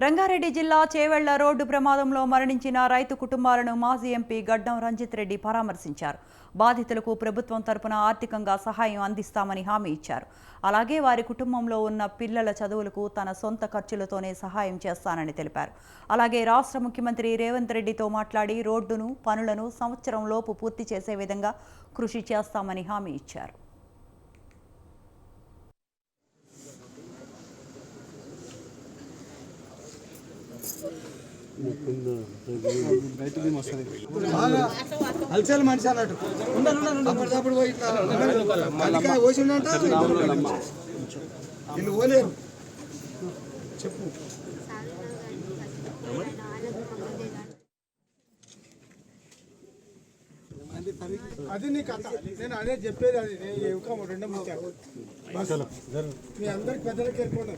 రంగారెడ్డి జిల్లా చేవెళ్ళ రోడ్డు ప్రమాదంలో మరణించిన రైతు కుటుంబాలను మాజీ ఎంపీ గడ్డం రంజిత్ రెడ్డి పరామర్శించారు. బాధితులకు ప్రభుత్వం తరపున ఆర్థికంగా సహాయం అందిస్తామని హామీ ఇచ్చారు. అలాగే వారి కుటుంబంలో ఉన్న పిల్లల చదువులకు తన సొంత ఖర్చులతోనే సహాయం చేస్తానని తెలిపారు. అలాగే రాష్ట్ర ముఖ్యమంత్రి రేవంత్ రెడ్డితో మాట్లాడి రోడ్డును పనులను సంవత్సరంలోపు పూర్తి చేసే విధంగా కృషి చేస్తామని హామీ ఇచ్చారు. అలసలు మనిషి అన్నట్టు. అప్పటికప్పుడు పోయి ఇట్లా కలికాయ పోసిండంట వీళ్ళు పోలేరు. చెప్పు. అది నీ కథ. నేను అదే చెప్పేది అది. నేను ఇంకా రెండో మీ అందరికి పెద్దలకి ఏర్పడినా